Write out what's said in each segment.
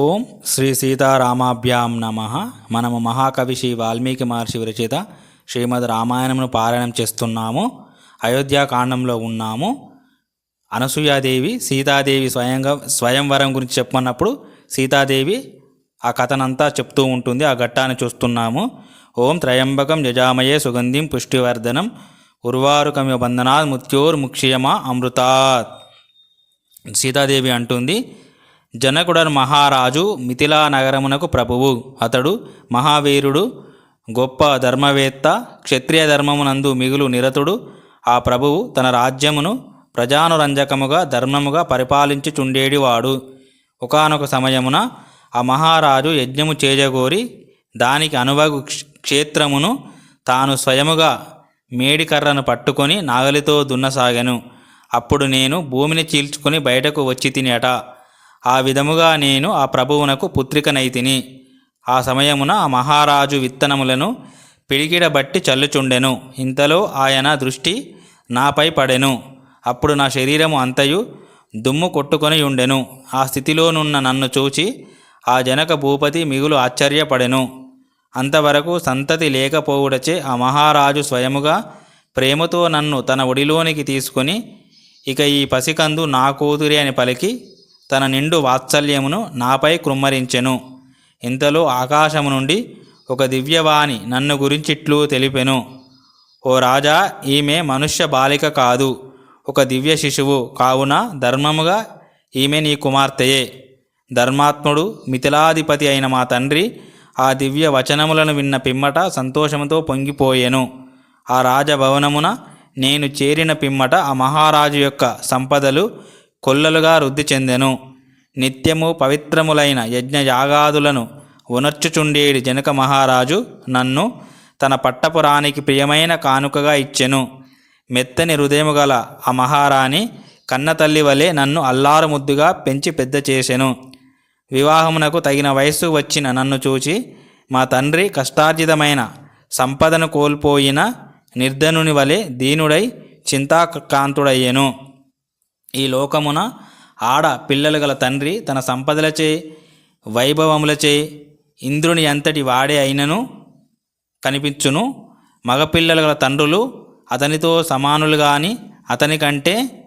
ఓం శ్రీ సీతారామాభ్యాం నమ. మనము మహాకవి శ్రీ వాల్మీకి మహర్షి విరచిత శ్రీమద్ రామాయణమును పారాయణం చేస్తున్నాము. అయోధ్యాకాండంలో ఉన్నాము. అనసూయాదేవి సీతాదేవి స్వయంగా స్వయంవరం గురించి చెప్పమన్నప్పుడు సీతాదేవి ఆ కథనంతా చెప్తూ ఉంటుంది ఆ ఘట్టాన్ని చూస్తున్నాము. ఓం త్రయంబకం యజామయే సుగంధిం పుష్టివర్ధనం ఉర్వారుకమివ బంధనాత్ ముత్యోర్ముక్షయమా అమృతాత్. సీతాదేవి అంటుంది జనకుడను మహారాజు మిథిలా నగరమునకు ప్రభువు. అతడు మహావీరుడు గొప్ప ధర్మవేత్త క్షత్రియ ధర్మమునందు మిగులు నిరతుడు. ఆ ప్రభువు తన రాజ్యమును ప్రజానురంజకముగా ధర్మముగా పరిపాలించుచుండేడివాడు. ఒకానొక సమయమున ఆ మహారాజు యజ్ఞము చేజగోరి దానికి అనువగు క్ష- క్షేత్రమును తాను స్వయముగా మేడికర్రను పట్టుకొని నాగలితో దున్నసాగెను. అప్పుడు నేను భూమిని చీల్చుకొని బయటకు వచ్చి తినేట. ఆ విధముగా నేను ఆ ప్రభువునకు పుత్రికనైతిని. ఆ సమయమున ఆ మహారాజు విత్తనములను పిడికిడబట్టి చల్లుచుండెను. ఇంతలో ఆయన దృష్టి నాపై పడెను. అప్పుడు నా శరీరము అంతయు దుమ్ము కొట్టుకొని ఉండెను. ఆ స్థితిలోనున్న నన్ను చూచి ఆ జనక భూపతి మిగులు ఆశ్చర్యపడెను. అంతవరకు సంతతి లేకపోవుడచే ఆ మహారాజు స్వయముగా ప్రేమతో నన్ను తన ఒడిలోనికి తీసుకొని ఇక ఈ పసికందు నా కూతురి అని పలికి తన నిండు వాత్సల్యమును నాపై కృమ్మరించెను. ఇంతలో ఆకాశము నుండి ఒక దివ్యవాణి నన్ను గురించిట్లు తెలిపెను. ఓ రాజా ఈమె మనుష్య బాలిక కాదు ఒక దివ్య శిశువు. కావున ధర్మముగా ఈమె నీ కుమార్తెయే. ధర్మాత్ముడు మిథిలాధిపతి అయిన మా తండ్రి ఆ దివ్య వచనములను విన్న పిమ్మట సంతోషముతో పొంగిపోయెను. ఆ రాజభవనమున నేను చేరిన పిమ్మట ఆ మహారాజు యొక్క సంపదలు కొల్లలుగా వృద్ధి చెందెను. నిత్యము పవిత్రములైన యజ్ఞ యాగాదులను ఉనర్చుచుండేడి జనక మహారాజు నన్ను తన పట్టపురానికి ప్రియమైన కానుకగా ఇచ్చెను. మెత్తని హృదయము గల ఆ మహారాణి కన్నతల్లి వలె నన్ను అల్లారు ముద్దుగా పెంచి పెద్ద చేసెను. వివాహమునకు తగిన వయస్సు వచ్చిన నన్ను చూచి మా తండ్రి కష్టార్జితమైన సంపదను కోల్పోయిన నిర్ధనుని వలె దీనుడై చింతాకాంతుడయ్యెను ఈ లోకమున ఆడ పిల్లలు గల తండ్రి తన సంపదలచే వైభవములచే ఇంద్రుని అంతటి వాడే అయినను కనిపించును. మగపిల్లలు గల తండ్రులు అతనితో సమానులు కానీ అతని కంటే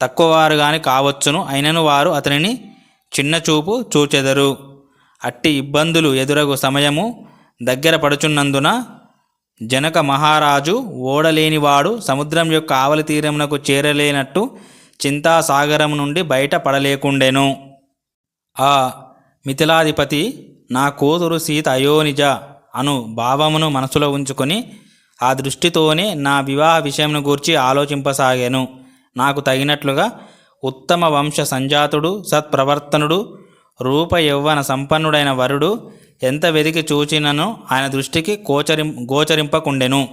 తక్కువవారు కానీ కావచ్చును. అయినను వారు అతనిని చిన్నచూపు చూచెదరు. అట్టి ఇబ్బందులు ఎదురగు సమయము దగ్గర పడుచున్నందున జనక మహారాజు ఓడలేనివాడు సముద్రం యొక్క ఆవలి తీరమునకు చేరలేనట్టు చింతాసాగరం నుండి బయటపడలేకుండెను. ఆ మిథిలాధిపతి నా కూతురు సీత అయోనిజ అను భావమును మనసులో ఉంచుకొని ఆ దృష్టితోనే నా వివాహ విషయంను గూర్చి ఆలోచింపసాగాను. నాకు తగినట్లుగా ఉత్తమ వంశ సంజాతుడు సత్ప్రవర్తనుడు రూప యౌవన సంపన్నుడైన వరుడు ఎంత వెదికి చూచినను ఆయన దృష్టికి గోచరిం గోచరింపకుండెను.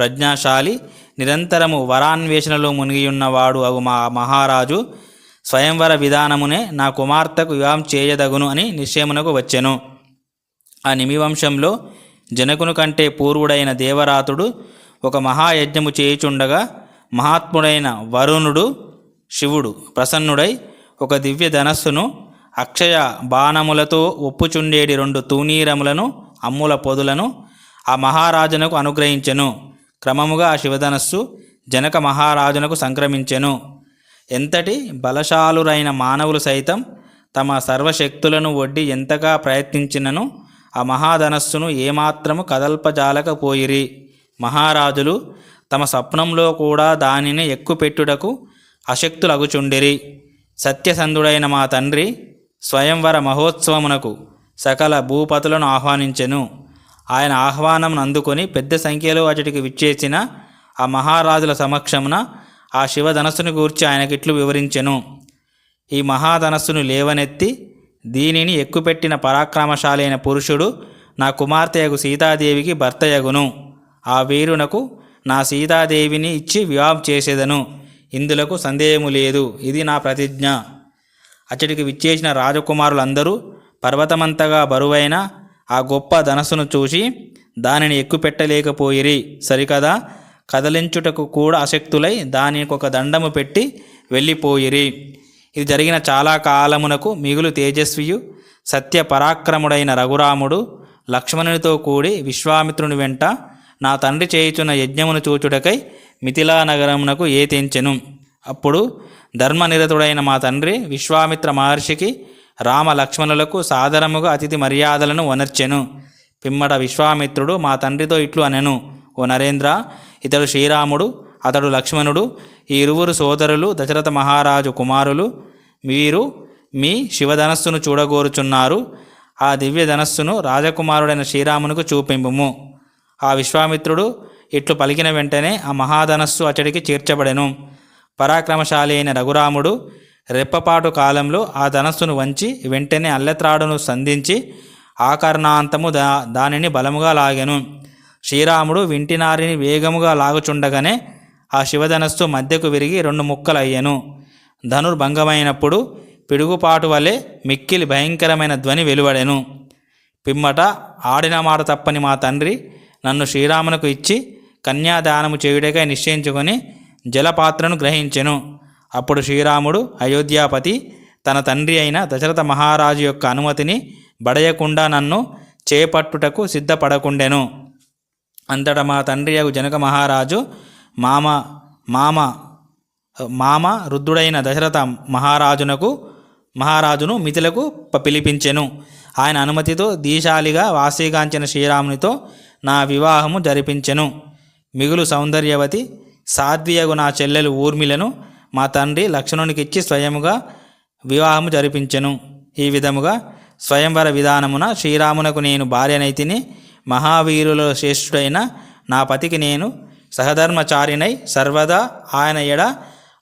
ప్రజ్ఞాశాలి నిరంతరము వరాన్వేషణలో మునిగియున్నవాడు అగు మా మహారాజు. స్వయంవర విధానమునే నా కుమార్తెకు వివాహం చేయదగును అని నిశ్చయమునకు వచ్చెను. ఆ నిమివంశంలో జనకును కంటే పూర్వుడైన దేవరాతుడు ఒక మహాయజ్ఞము చేయుచుండగా మహాత్ముడైన వరుణుడు శివుడు ప్రసన్నుడై ఒక దివ్య ధనస్సును అక్షయ బాణములతో ఒప్పుచుండేడి రెండు తూనీరములను అమ్ముల పొదులను ఆ మహారాజునకు అనుగ్రహించెను. క్రమముగా ఆ శివధనస్సు జనక మహారాజునకు సంక్రమించెను. ఎంతటి బలశాలురైన మానవులు సైతం తమ సర్వశక్తులను ఒడ్డి ఎంతగా ప్రయత్నించినను ఆ మహాధనస్సును ఏమాత్రము కదల్పజాలకపోయిరి. మహారాజులు తమ స్వప్నంలో కూడా దానిని ఎక్కుపెట్టుటకు అశక్తులగుచుండిరి. సత్యసంధుడైన మా తండ్రి స్వయంవర మహోత్సవమునకు సకల భూపతులను ఆహ్వానించెను. ఆయన ఆహ్వానం అందుకొని పెద్ద సంఖ్యలో అతడికి విచ్చేసిన ఆ మహారాజుల సమక్షమున ఆ శివధనస్సును గూర్చి ఆయనకిట్లు వివరించెను. ఈ మహాధనస్సును లేవనెత్తి దీనిని ఎక్కుపెట్టిన పరాక్రమశాలైన పురుషుడు నా కుమార్తెయగు సీతాదేవికి భర్తయగును. ఆ వీరునకు నా సీతాదేవిని ఇచ్చి వివాహం చేసేదను. ఇందులకు సందేహము లేదు. ఇది నా ప్రతిజ్ఞ. అతడికి విచ్చేసిన రాజకుమారులందరూ పర్వతమంతగా బరువైన ఆ గొప్ప ధనస్సును చూసి దానిని ఎక్కుపెట్టలేకపోయిరి. సరికదా? కదలించుటకు కూడా అశక్తులై దానికి ఒక దండము పెట్టి వెళ్ళిపోయిరి. ఇది జరిగిన చాలా కాలమునకు మిగులు తేజస్వియు సత్య పరాక్రముడైన రఘురాముడు లక్ష్మణునితో కూడి విశ్వామిత్రుని వెంట నా తండ్రి చేయుచున్న యజ్ఞమును చూచుటకై మిథిలా నగరమునకు ఏతించెను. అప్పుడు ధర్మనిరతుడైన మా తండ్రి విశ్వామిత్ర మహర్షికి రామ లక్ష్మణులకు సాదరముగా అతిథి మర్యాదలను వనర్చెను. పిమ్మట విశ్వామిత్రుడు మా తండ్రితో ఇట్లు అనెను. ఓ నరేంద్ర ఇతడు శ్రీరాముడు అతడు లక్ష్మణుడు ఈ ఇరువురు సోదరులు దశరథ మహారాజు కుమారులు వీరు మీ శివధనస్సును చూడగోరుచున్నారు. ఆ దివ్య ధనస్సును రాజకుమారుడైన శ్రీరామునకు చూపింపుము ఆ విశ్వామిత్రుడు ఇట్లు పలికిన వెంటనే ఆ మహాధనస్సు అతడికి చేర్చబడెను. పరాక్రమశాలి అయిన రఘురాముడు రెప్పపాటు కాలంలో ఆ ధనస్సును వంచి వెంటనే అల్లెత్రాడును సంధించి ఆకర్ణాంతము దా దానిని బలముగా లాగెను. శ్రీరాముడు వింటినారిని వేగముగా లాగుచుండగానే ఆ శివధనస్సు మధ్యకు విరిగి రెండు ముక్కలయ్యెను. ధనుర్భంగమైనప్పుడు పిడుగుపాటు వలె మిక్కిలి భయంకరమైన ధ్వని వెలువడెను. పిమ్మట ఆడిన మాట తప్పని మా తండ్రి నన్ను శ్రీరామునకు ఇచ్చి కన్యాదానము చేయుటకై నిశ్చయించుకొని జలపాత్రను గ్రహించెను. అప్పుడు శ్రీరాముడు అయోధ్యాపతి తన తండ్రి అయిన దశరథ మహారాజు యొక్క అనుమతిని బడయకుండా నన్ను చేపట్టుటకు సిద్ధపడకుండెను. అంతటా మా తండ్రి అగు జనక మహారాజు మామ మామ మామ రుద్రుడైన దశరథ మహారాజునకు మహారాజును మిథులకు ప- పిలిపించెను. ఆయన అనుమతితో దీశాలిగా వాసీగాంచిన శ్రీరామునితో నా వివాహము జరిపించెను. మిగులు సౌందర్యవతి సాధ్వియగు నా చెల్లెలు ఊర్మిలను మా తండ్రి లక్ష్మణునికి ఇచ్చి స్వయముగా వివాహము జరిపించెను. ఈ విధముగా స్వయంవర విధానమున శ్రీరామునకు నేను భార్యనైతిని మహావీరుల శ్రేష్ఠుడైన నా పతికి నేను సహధర్మచారినై సర్వదా ఆయన ఎడ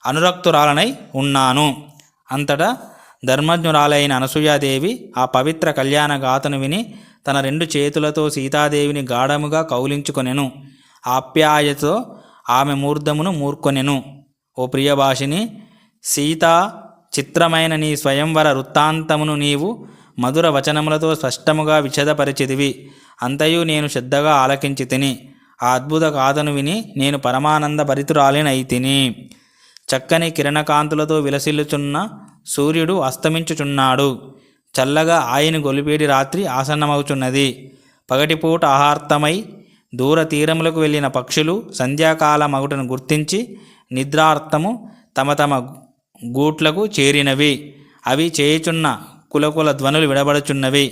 అనురక్తురాలనై ఉన్నాను. అంతటా ధర్మజ్ఞురాలైన అనసూయాదేవి ఆ పవిత్ర కళ్యాణ గాథను విని తన రెండు చేతులతో సీతాదేవిని గాఢముగా కౌలించుకొనెను. ఆప్యాయతో ఆమె మూర్ధమును మూర్కొనెను. ఓ ప్రియభాషిని సీతా చిత్రమైన నీ స్వయంవర వృత్తాంతమును నీవు మధుర వచనములతో స్పష్టముగా విషదపరిచితివి అంతయు నేను శ్రద్ధగా ఆలకించి తిని ఆ అద్భుత గాథను విని నేను పరమానంద భరితురాలినై తిని చక్కని కిరణకాంతులతో విలసిల్లుచున్న సూర్యుడు అస్తమించుచున్నాడు. చల్లగా ఆయన గొలిపేడి రాత్రి ఆసన్నమవుచున్నది పగటిపూట ఆహార్తమై దూర తీరములకు వెళ్ళిన పక్షులు సంధ్యాకాల మగుటను గుర్తించి నిద్రార్థము తమ తమ గూట్లకు చేరినవి. అవి చేయుచున్న కులకుల ధ్వనులు విడబడుచున్నవి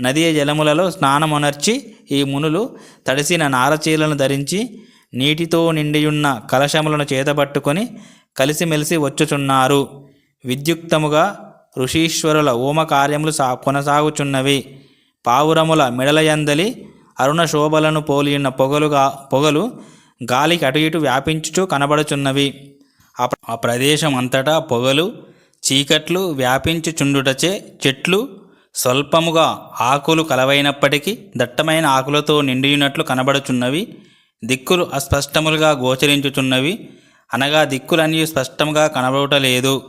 నదీ జలములలో స్నానమునర్చి ఈ మునులు తడిసిన నారచీలను ధరించి నీటితో నిండియున్న కలశములను చేతబట్టుకొని కలిసిమెలిసి వచ్చుచున్నారు. విద్యుక్తముగా ఋషీశ్వరుల ఓమ కార్యములు సా కొనసాగుచున్నవి. పావురముల మెడలయందలి అరుణ శోభలను పోలియున్న పొగలుగా పొగలు గాలికి అటు ఇటు వ్యాపించుచూ కనబడుచున్నవి. ఆ ప్రదేశం అంతటా పొగలు చీకట్లు వ్యాపించుచుండుటచే చెట్లు స్వల్పముగా ఆకులు కలవైనప్పటికీ దట్టమైన ఆకులతో నిండియున్నట్లు కనబడుచున్నవి. దిక్కులు అస్పష్టములుగా గోచరించుచున్నవి. అనగా దిక్కులన్నీ స్పష్టంగా కనబడటలేదు.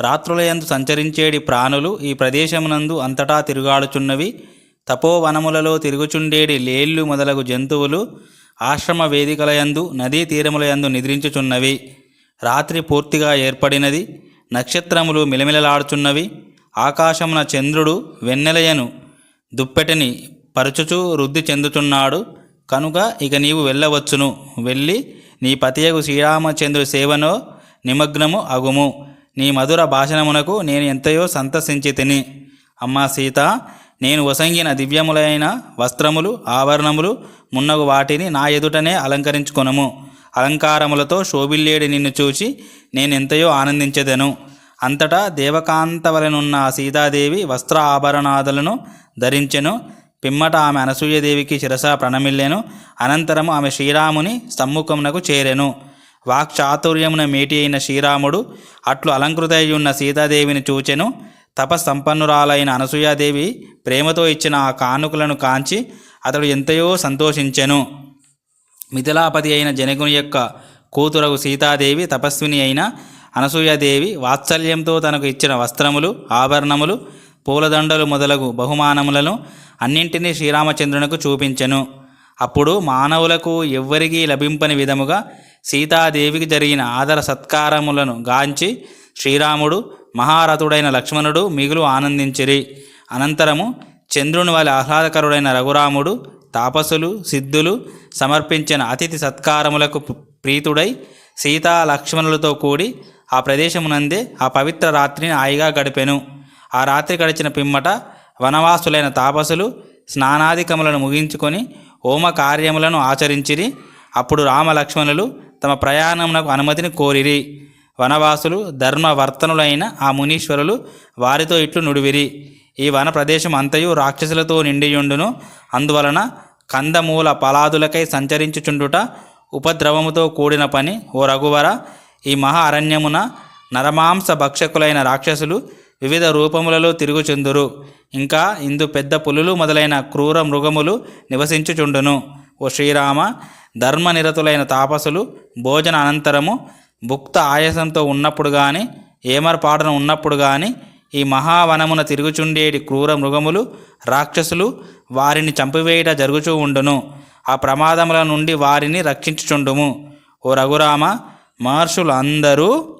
రాత్రులయందు సంచరించేడి ప్రాణులు ఈ ప్రదేశమునందు అంతటా తిరుగాడుచున్నవి. తపోవనములలో తిరుగుచుండేడి లేళ్ళు మొదలగు జంతువులు ఆశ్రమ వేదికలయందు నదీ తీరములయందు నిద్రించుచున్నవి. రాత్రి పూర్తిగా ఏర్పడినది. నక్షత్రములు మిలమిలలాడుచున్నవి. ఆకాశమున చంద్రుడు వెన్నెలయను దుప్పెటిని పరచుచూ వృద్ధి చెందుతున్నాడు. కనుక ఇక నీవు వెళ్ళవచ్చును. వెళ్ళి నీ పతియగు శ్రీరామచంద్రుడి సేవనో నిమగ్నము అగుము. నీ మధుర భాషణమునకు నేను ఎంతయో సంతసించి తిని అమ్మా సీత నేను వసంగిన దివ్యములైన వస్త్రములు ఆభరణములు మున్నగు వాటిని నా ఎదుటనే అలంకరించుకొనము. అలంకారములతో శోభిల్లేడి నిన్ను చూచి నేనెంతయో ఆనందించెదను. అంతటా దేవకాంతవలనున్న సీతాదేవి వస్త్ర ఆభరణాదులను ధరించెను. పిమ్మట ఆమె అనసూయదేవికి శిరస ప్రణమిల్లెను. అనంతరము ఆమె శ్రీరాముని సమ్ముఖమునకు చేరెను. వాక్చాతుర్యమున మేటి అయిన శ్రీరాముడు అట్లు అలంకృతయ్యున్న ఉన్న సీతాదేవిని చూచెను. తపస్సంపన్నురాలైన అనసూయాదేవి ప్రేమతో ఇచ్చిన ఆ కానుకలను కాంచి అతడు ఎంతయో సంతోషించెను. మిథిలాపతి అయిన జనకుని యొక్క కూతురగు సీతాదేవి తపస్విని అయిన అనసూయాదేవి వాత్సల్యంతో తనకు ఇచ్చిన వస్త్రములు ఆభరణములు పూలదండలు మొదలగు బహుమానములను అన్నింటినీ శ్రీరామచంద్రునికి చూపించెను. అప్పుడు మానవులకు ఎవ్వరికీ లభింపని విధముగా సీతాదేవికి జరిగిన ఆదర సత్కారములను గాంచి శ్రీరాముడు మహారథుడైన లక్ష్మణుడు మిగులు ఆనందించిరి. అనంతరము చంద్రుని వారి ఆహ్లాదకరుడైన రఘురాముడు తాపసులు సిద్ధులు సమర్పించిన అతిథి సత్కారములకు ప్రీతుడై సీతా లక్ష్మణులతో కూడి ఆ ప్రదేశమునందే ఆ పవిత్ర రాత్రిని హాయిగా గడిపెను. ఆ రాత్రి గడిచిన పిమ్మట వనవాసులైన తాపసులు స్నానాధికములను ముగించుకొని హోమ కార్యములను ఆచరించిరి. అప్పుడు రామలక్ష్మణులు తమ ప్రయాణమునకు అనుమతిని కోరిరి. వనవాసులు ధర్మవర్తనులైన ఆ మునీశ్వరులు వారితో ఇట్లు నుడివిరి. ఈ వన ప్రదేశం అంతయు రాక్షసులతో నిండియుండును. అందువలన కందమూల పలాదులకై సంచరించుచుండుట ఉపద్రవముతో కూడిన పని. ఓ రఘువర ఈ మహా అరణ్యమున నరమాంస భక్షకులైన రాక్షసులు వివిధ రూపములలో తిరుగుచుందురు. ఇంకా ఇందు పెద్ద పులులు మొదలైన క్రూర మృగములు నివసించుచుండును. ఓ శ్రీరామ ధర్మనిరతులైన తాపసులు భోజన అనంతరము భుక్త ఆయాసంతో ఉన్నప్పుడు కానీ ఏమరపాటున ఉన్నప్పుడు కానీ ఈ మహావనమున తిరుగుచుండేటి క్రూర మృగములు రాక్షసులు వారిని చంపివేయుట జరుగుచూ ఉండును. ఆ ప్రమాదముల నుండి వారిని రక్షించుచుండుము. ఓ రఘురామ మహర్షులు అందరూ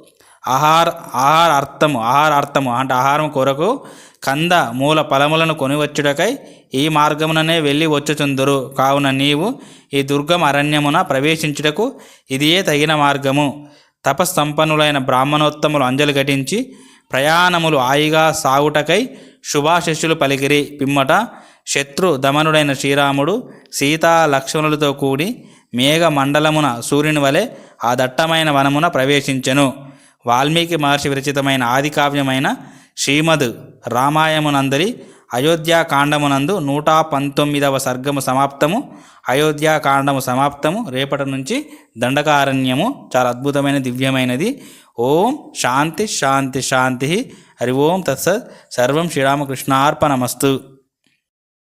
ఆహార ఆహార అర్థము ఆహార అర్థము అంటే ఆహారం కొరకు కంద మూల ఫలములను కొనివచ్చుటకై ఈ మార్గముననే వెళ్ళి వచ్చుచుందురు. కావున నీవు ఈ దుర్గం అరణ్యమున ప్రవేశించుటకు ఇదియే తగిన మార్గము. తపస్సంపన్నులైన బ్రాహ్మణోత్తములు అంజలి ఘటించి ప్రయాణములు హాయిగా సాగుటకై శుభాశిష్యులు పలికిరి. పిమ్మట శత్రు దమనుడైన శ్రీరాముడు సీతా లక్ష్మణులతో కూడి మేఘ మండలమున సూర్యుని వలె ఆ దట్టమైన వనమున ప్రవేశించెను. వాల్మీకి మహర్షి విరచితమైన ఆదికావ్యమైన శ్రీమద్ రామాయమునందరి అయోధ్యాకాండమునందు నూట పంతొమ్మిదవ సర్గము సమాప్తము. అయోధ్యాకాండము సమాప్తము. రేపటి నుంచి దండకారణ్యము. చాలా అద్భుతమైన దివ్యమైనది. ఓం శాంతి శాంతి శాంతి. హరి ఓం తత్సత్. సర్వం శ్రీరామకృష్ణార్పణమస్తు.